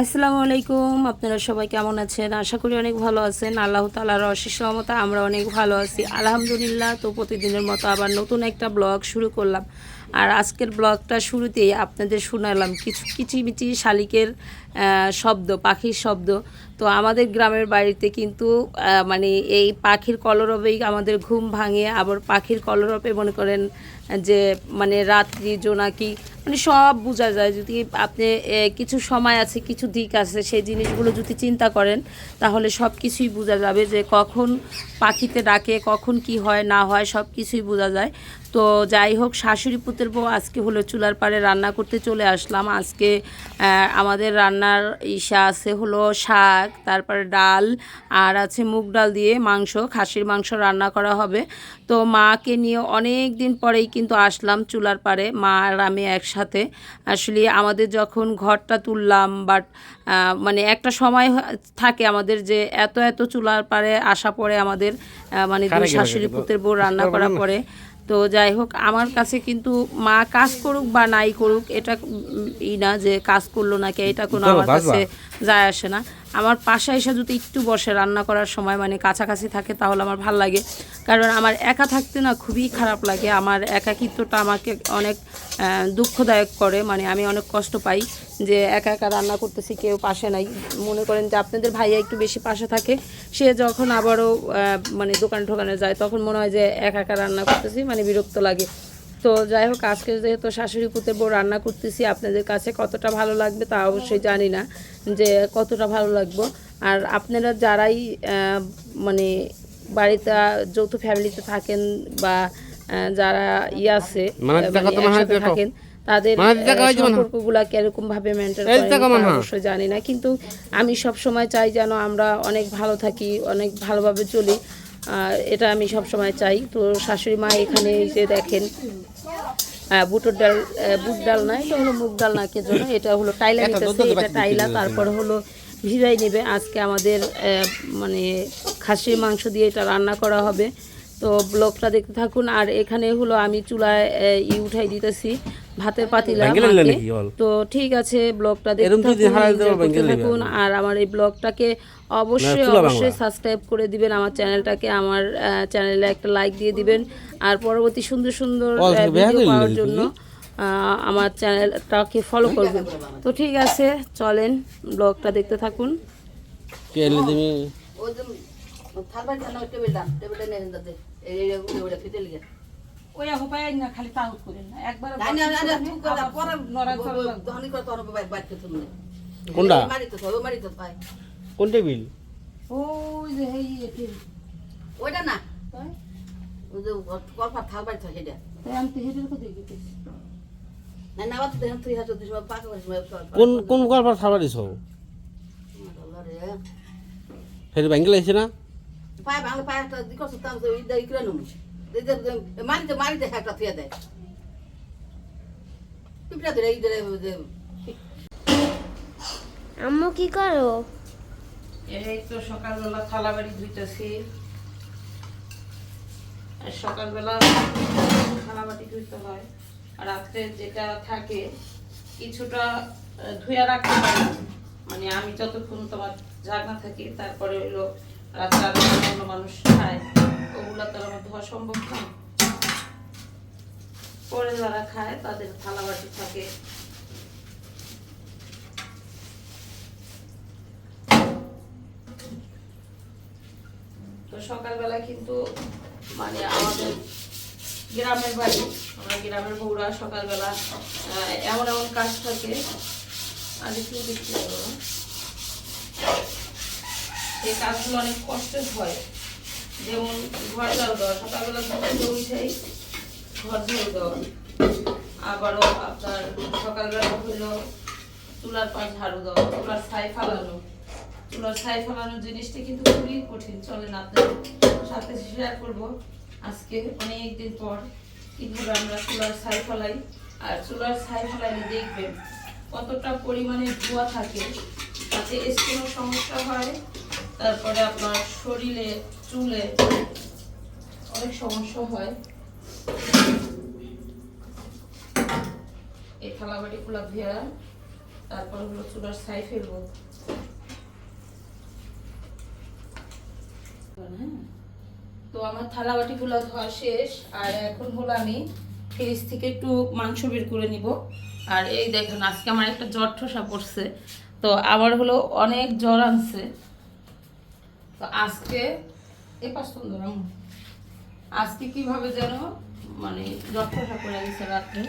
আসসালামু আলাইকুম, আপনারা সবাই কেমন আছেন? আশা করি অনেক ভালো আছেন। আল্লাহ তালার অশেষ রহমতে আমরা অনেক ভালো আছি। আলহামদুলিল্লাহ, তো প্রতিদিনের মতো আবার নতুন একটা ব্লগ শুরু করলাম। আর আজকের ব্লগটা শুরুতেই আপনাদের শোনালাম কিছু কিচিমিচি শালিকের শব্দ, পাখির শব্দ। তো আমাদের গ্রামের বাড়িতে কিন্তু মানে এই পাখির কলরবেই আমাদের ঘুম ভাঙে। আবার পাখির কলরবে মনে করেন যে মানে রাত্রি জোনাকি মানে সব বোঝা যায় যদি আপনি কিছু সময় আছে, কিছু দিক আছে, সেই জিনিসগুলো যদি চিন্তা করেন, তাহলে সব কিছুই বোঝা যাবে যে কখন পাখিতে ডাকে, কখন কি হয়, না হয় সব কিছুই বোঝা যায়। তো যাই হোক শাশুড়ি পুতের বউ আজকে হলো চুলার পাড়ে রান্না করতে চলে আসলাম। আজকে আমাদের রান্নার ইসা আছে হলো শাক তারপরে ডাল আর আছে মুগ ডাল দিয়ে মাংস খাসির মাংস রান্না করা হবে। তো মাকে নিয়ে অনেক দিন পরেই কিন্তু আসলাম চুলার পাড়ে মা আর আমি একসাথে। আসলে আমাদের যখন ঘরটা তুললাম বাট মানে একটা সময় থাকে আমাদের যে এত এত চুলার পাড়ে আসা পরে আমাদের মানে দুই শাশুড়ি পুতের বউ রান্না করা পরে তো যাই হোক আমার কাছে কিন্তু মা কাজ করুক বা নাই করুক এটা ই না যে কাজ করল নাকি এটা কোনো আমার কাছে যায় আসে না। আমার পাশা এসে যদি একটু বসে রান্না করার সময় মানে কাছাকাছি থাকে তাহলে আমার ভালো লাগে। কারণ আমার একা থাকতে না খুবই খারাপ লাগে। আমার একাকিত্বটা আমাকে অনেক দুঃখদায়ক করে। মানে আমি অনেক কষ্ট পাই যে একা একা রান্না করতেছি, কেউ পাশে নাই। মনে করেন যে আপনাদের ভাইয়া একটু বেশি পাশে থাকে। সে যখন আবারও মানে দোকান ঠোকানে যায়, তখন মনে হয় যে একা একা রান্না করতেছি মানে বিরক্ত লাগে। তো যাই হোক আজকে যেহেতু শাশুড়ি পুতের বউ রান্না করতেছি আপনাদের কাছে কতটা ভালো লাগবে তা অবশ্যই জানি না যে কতটা ভালো লাগবে আর আপনারা যারাই মানে বাড়িতে যৌথ ফ্যামিলিতে থাকেন বা যারা ই আছে মানে মানে। থাকেন তাদের মানে সম্পর্কগুলা কীরকম ভাবে মেনটেন করেন। অবশ্যই জানি না কিন্তু আমি সব সময় চাই যেন আমরা অনেক ভালো থাকি অনেক ভালোভাবে চলি আর এটা আমি সব সময় চাই। তো শাশুড়ি মা এখানে এসে যে দেখেন বুটোর ডাল বুট ডাল না এটা হলো মুগ ডাল না কেজন জন্য এটা হলো টাইলা নিতেছে এটা টাইলা তারপর হলো ভিজাই নেবে। আজকে আমাদের মানে খাসির মাংস দিয়ে এটা রান্না করা হবে। তো ব্লগটা দেখতে থাকুন। আর এখানে হলো আমি চুলায় ই উঠাই দিতেছি ভাতের পাতিলা? তো ঠিক আছে ব্লগটা দেখতে থাকুন আর আমার এই ব্লগটাকে অবশ্যই অবশ্যই সাবস্ক্রাইব করে দিবেন আমার চ্যানেলটাকে আমার চ্যানেলে একটা লাইক দিয়ে দিবেন। আর পরবর্তী সুন্দর সুন্দর ও, আহ, বেহাগ ভিডিও পাওয়ার জন্য আমার চ্যানেলটাকে ফলো করবেন। তো ঠিক আছে চলেন ব্লগটা দেখতে থাকুন। টেবিল দাম টেবিলটা নিয়ে ওই উপায় না খালি তাহুত করেন না একবার না না না তুই কথা করে তোর কে তুমি কোনটা? মারি তো ওই মারি কোন টেবিল? ওই যে হেই এটি ওইটা না। ওই যে কলফা থালবাড়ি তো সেটা। আমি তো হেঁটে কোথায় গেতেছি না না বাদ দেন তুই হাতে পাকা কোন কোন গল্প খাবার দিছ ফের ব্যাঙ্গেল আইছে না? পায় বাংলা পায় একটা তাম মারিতে মারিতে একটা থিয়া দেয়। পিপড়া ধরে ইদরে আম্মু কি করো? এই তো সকালবেলা থালা বাড়ি ধুইতেছি। সকালবেলা ধুইতে হয়। আর রাত্রে যেটা থাকে কিছুটা ধুয়ে রাখতে পারি মানে আমি যতক্ষণ তোমার জাগনা থাকি তারপরে হইল রাত্রে আর অন্য মানুষ খায়, ওগুলো তো আর আমার ধোয়া সম্ভব না। পরে যারা খায়, তাদের থালা বাটি থাকে। তো সকালবেলা কিন্তু মানে আমাদের গ্রামের বাড়ি, আমরা গ্রামের বউরা সকালবেলা এমন এমন কাজ থাকে। আজ একটু দেখতে পাবো? এই কাজগুলো অনেক কষ্টের হয়, যেমন ঘর ঝাড়ু দেওয়া, সকালবেলা ঘুম উঠেই ঘর ঝাড়ু দেওয়া। আবারও আপনার সকালবেলা হইল চুলার পাশ ঝাড়ু দেওয়া, চুলার ছাই ফালানো। চুলার ছাই ফালানোর জিনিসটা কিন্তু খুবই কঠিন, চলেন আপনাদের সাথে শেয়ার করব। আজকে অনেক দিন পর কীভাবে আমরা চুলার ছাই ফেলাই, আর চুলার ছাই ফেলাইলে দেখবেন কতটা পরিমাণে ধোঁয়া থাকে, তাতে স্কিনের সমস্যা হয়? তারপরে আপনার শরীরে, চুলে অনেক সমস্যা হয়। এই থালাবাটি খোলা ধুয়ে তারপর হলো চুলার ছাই ফেলব। তো আমার থালা বাটিগুলো ধোয়া শেষ, আর এখন হলো আমি ফ্রিজ থেকে একটু মাংস বের করে নিব। আর এই দেখেন, আজকে আমার একটা জ্বর ঠোসা পড়ছে। তো আবার হলো অনেক জ্বর আনছে। তো আজকে, এই পাঁচ সুন্দর আজকে কীভাবে যেন মানে ঠোসা করে গেছে রাত্রে।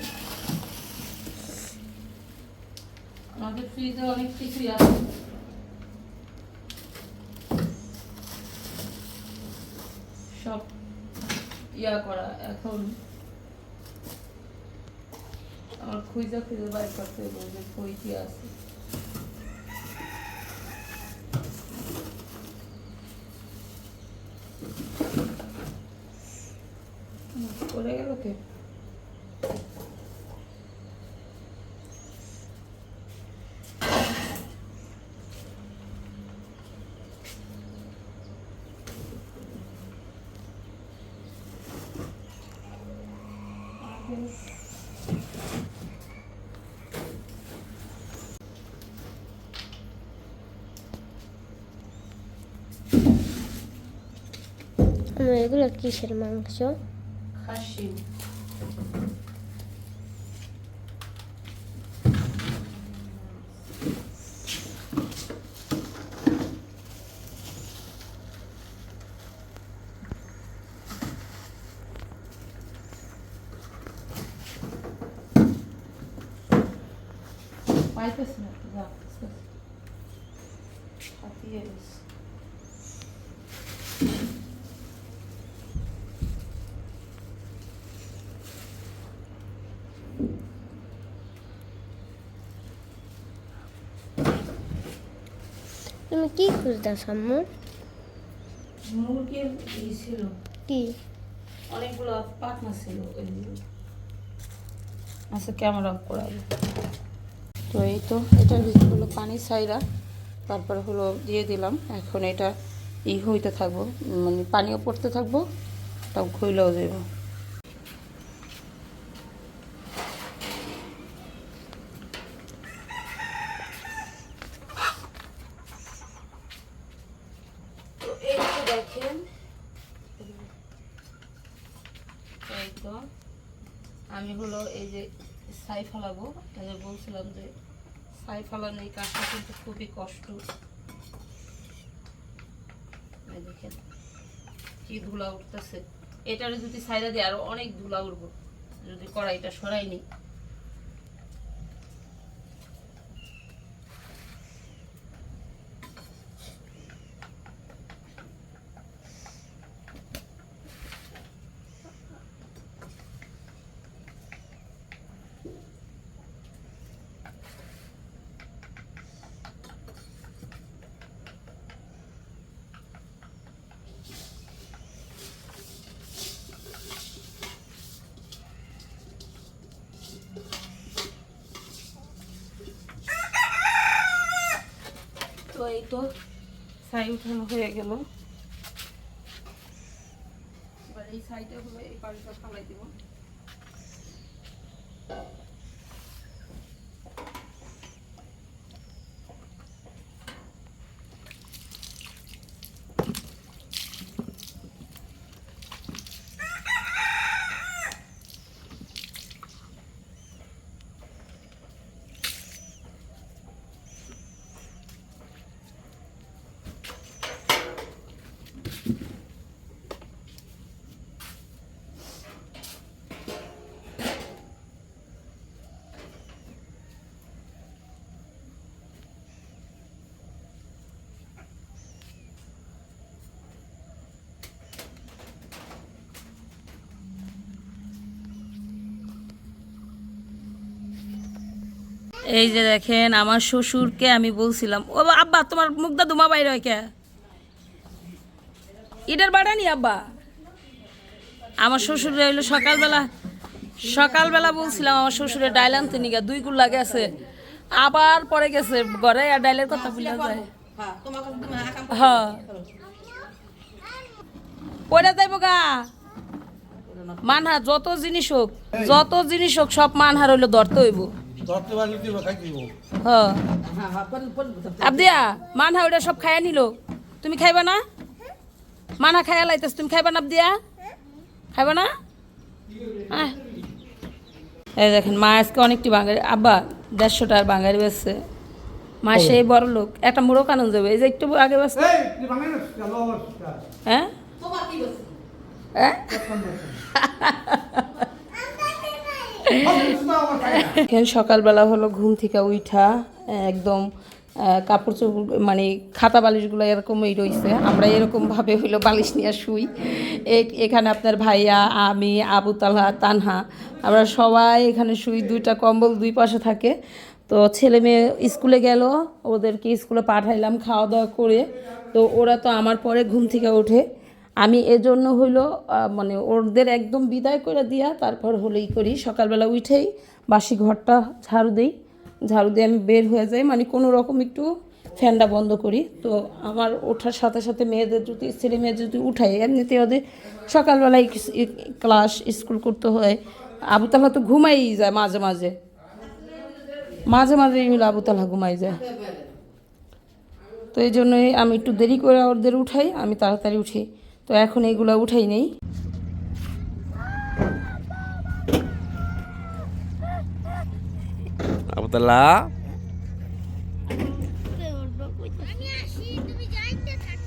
আমাদের ফ্রিজে অনেক কিছুই আছে। সব ইয়া করা, এখন আমার খুঁজে খুঁজে বাইর করতে কই কি আছে হুম, পড়ে গেল কে আমার এগুলো কিসের মাংস খাসি পাইতেছি না। হাতিয়ে তুমি কি খুঁজতেছ আম্মু মুরগির ই ছিল কি অনেকগুলো পাখনা ছিল আচ্ছা ক্যামেরা অফ করা হবে। তো এই তো, এটার ভিতরে হলো পানি ছাইরা, তারপর হলো দিয়ে দিলাম। এখন এটা ই হইতে থাকব মানে পানিও পড়তে থাকব, তাও খইলেও দেখেন, এই তো, আমি হলো এই যে ছাই ফেলাবো তাহলে বলছিলাম যে ছাই ফেলানো এই কাজটা কিন্তু খুবই কষ্ট। দেখেন কি ধুলা উঠতেছে। এটারে যদি ছাইরা দিয়ে আরও অনেক ধুলা উঠবো যদি কড়াইটা সরাই নি তো ছাই উঠানো হয়ে গেল। এবার এই ছাইটা হলো এই পানিটা ফালাই দিব। এই যে দেখেন, আমার শ্বশুরকে আমি বলছিলাম, ও আব্বা, তোমার মুখটা দুমা বাইরে হয় কে? ইটার বাড়ানি আব্বা? আমার শ্বশুর হইল সকালবেলা সকালবেলা বলছিলাম, আমার শ্বশুরের ডাইল আনতে নিগা, দুই গুল্লা গেছে। আবার পরে গেছে ঘরে, আর ডাইলের কথা ভুলে যায়। হ্যাঁ। পড়ে যাইব গা। মানহা যত জিনিস হোক, যত জিনিস হোক, সব মানহার হইল ধরতে হইব। হ্যাঁ হ্যাঁ আবদিয়া মানহা ওটা সব খাইয়া নিল। তুমি খাইবা না? মানা খাইয়া লাইতেছ তুমি খাইবা না আবদিয়া? খাইবা না? আহ। এই দেখেন মা আজকে অনেকটি বাঙালি আব্বা দেড়শো টাকার বাঙালি বেসছে মা সেই বড় লোক একটা মুড়ো কানন যাবে এই যে একটু আগে বেসছে হ্যাঁ? হ্যাঁ? এখন সকালবেলা হলো ঘুম থেকে উঠা একদম কাপড় চোপড় মানে খাতা বালিশগুলো এরকমই রয়েছে আমরা এরকমভাবে হইল বালিশ নিয়ে শুই। এখানে আপনার ভাইয়া, আমি, আবু তালহা, তানহা। আমরা সবাই এখানে শুই, দুইটা কম্বল দুই পাশে থাকে। তো ছেলে মেয়ে স্কুলে গেল, ওদেরকে স্কুলে পাঠাইলাম খাওয়া দাওয়া করে। তো ওরা তো আমার পরে ঘুম থেকে ওঠে। আমি এজন্য হইল মানে ওদের একদম বিদায় করে দিয়া তারপর হলেই করি। সকালবেলা উঠেই বাসি ঘরটা ঝাড়ু দিই। ঝাড়ু দিয়ে আমি বের হয়ে যাই। মানে কোনো রকম একটু ফ্যানটা বন্ধ করি। তো আমার ওঠার সাথে সাথে মেয়েদের যদি, ছেলে মেয়ে যদি উঠাই এমনিতে ওদের সকালবেলায় ক্লাস, স্কুল করতে হয়। আবু তালা তো ঘুমাই যায় মাঝে মাঝে। মাঝে মাঝে হলো আবু তালা ঘুমাই যায়। তো এই জন্যই আমি একটু দেরি করে ওদের উঠাই। আমি তাড়াতাড়ি উঠি। তো এখন এইগুলো উঠাই নেই। আবদাল্লাহ আমি আসি তুমি যাইতে থাকো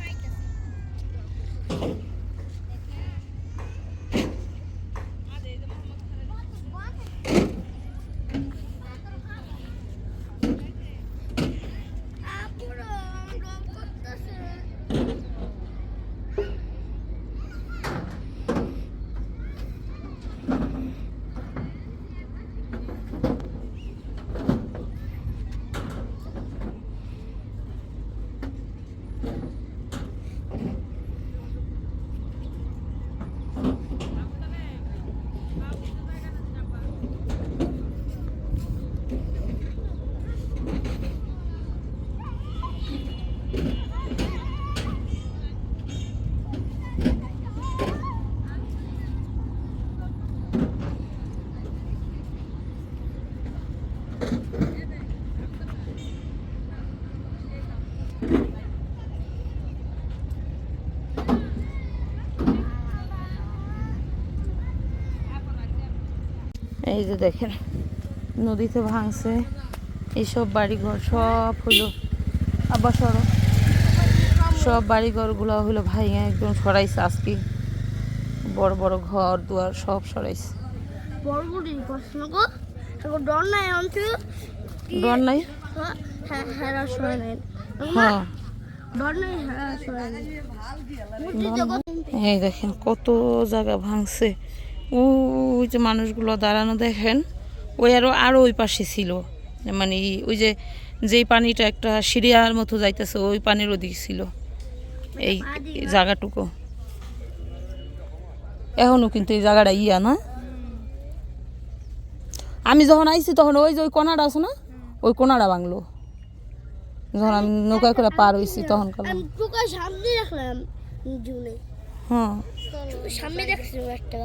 এই যে দেখেন নদীতে ভাঙছে এইসব বাড়িঘর সব হইল আবার সরো। সব বাড়িঘরগুলো হইল ভাইয়া একদম সরাইছে আজকে। বড় বড় ঘর দুয়ার সব সরাইছে। ডর নাই হ্যাঁ হ্যাঁ হ্যাঁ হ্যাঁ এই দেখেন কত জায়গা ভাঙছে। ওই যে মানুষগুলো দাঁড়ানো দেখেন ওই আরও আরও ওই পাশে ছিল। মানে ওই যে যেই পানিটা একটা সিরিয়ার মতো যাইতেছে ওই পানির ওদিক ছিল। এই জায়গাটুকু। এখনও কিন্তু এই জায়গাটা ইয়া না? আমি যখন আইছি তখন ওই যে ওই কোনাটা আছে না? ওই কোনাটা বাংলো যখন আমি নৌকা করে পার হইছি তখন কাল সামনে রাখলাম জুনে হ্যাঁ। সামনে একটা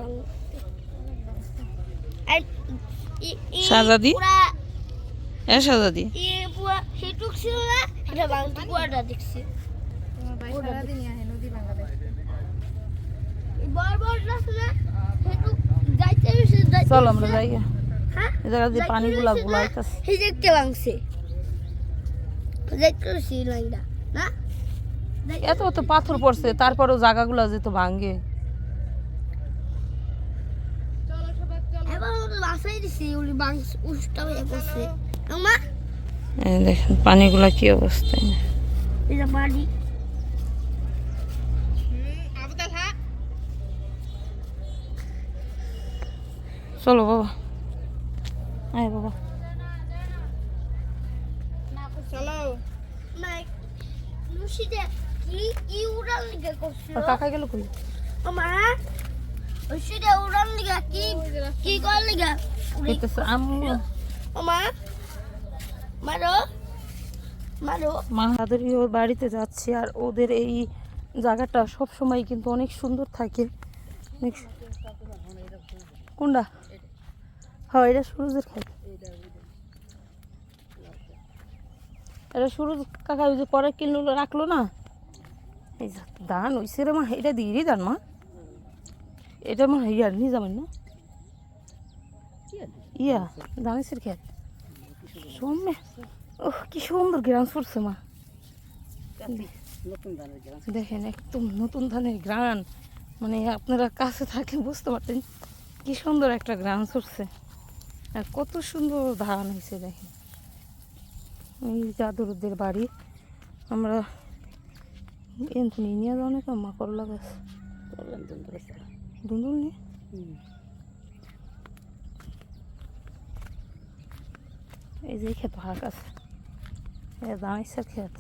এ সাজাদি সেটুক ছিল না এটা বাংলা পুরাটা দেখছি। চলো আমরা যাই হ্যাঁ? পানিগুলা ভাঙছে না এত এত পাথর পড়ছে তারপরেও জায়গাগুলো যেত ভাঙ্গে এবার ওটা বাসাই দিছি উনি উষ্টা হয়ে পড়ছে মা দেখেন পানিগুলা কি অবস্থায় এটা বাড়ি চলো বাবা। আয় বাবা। কাকা গেল কই? মা লুসিতে উড়ান লিগে কি কি কর লিগে কইতেছে আম্মু মা মারো? মারো? মা তাদের ওর বাড়িতে যাচ্ছি আর ওদের এই জায়গাটা সব সময় কিন্তু অনেক সুন্দর থাকে। অনেক কোনটা? হ্যাঁ এটা সুরজের খাই। এটা শুরু কাকা ওই যে পরে কিনলো রাখল না? এই যে ধান হইছে রে মা এটা দিয়ে ধান মা। এটা মা ইয়ার নিয়ে যাবেন না? ইয়া ধানের খেত। সৌম্য ওহ কি সুন্দর গ্রাম ফুটছে মা। দেখেন একদম নতুন ধানের গ্রান। মানে আপনারা কাছে থাকলে বুঝতে পারতেন কি সুন্দর একটা গ্রান ছুটছে আর কত সুন্দর ধান হয়েছে দেখেন। এই জাদুরদের বাড়ি আমরা এনথুনি নিয়ে যাও না মা করলা গাছ? দুন্দুল নিয়ে? এই যে ক্ষেত ভাগ আছে। ধানের ক্ষেত।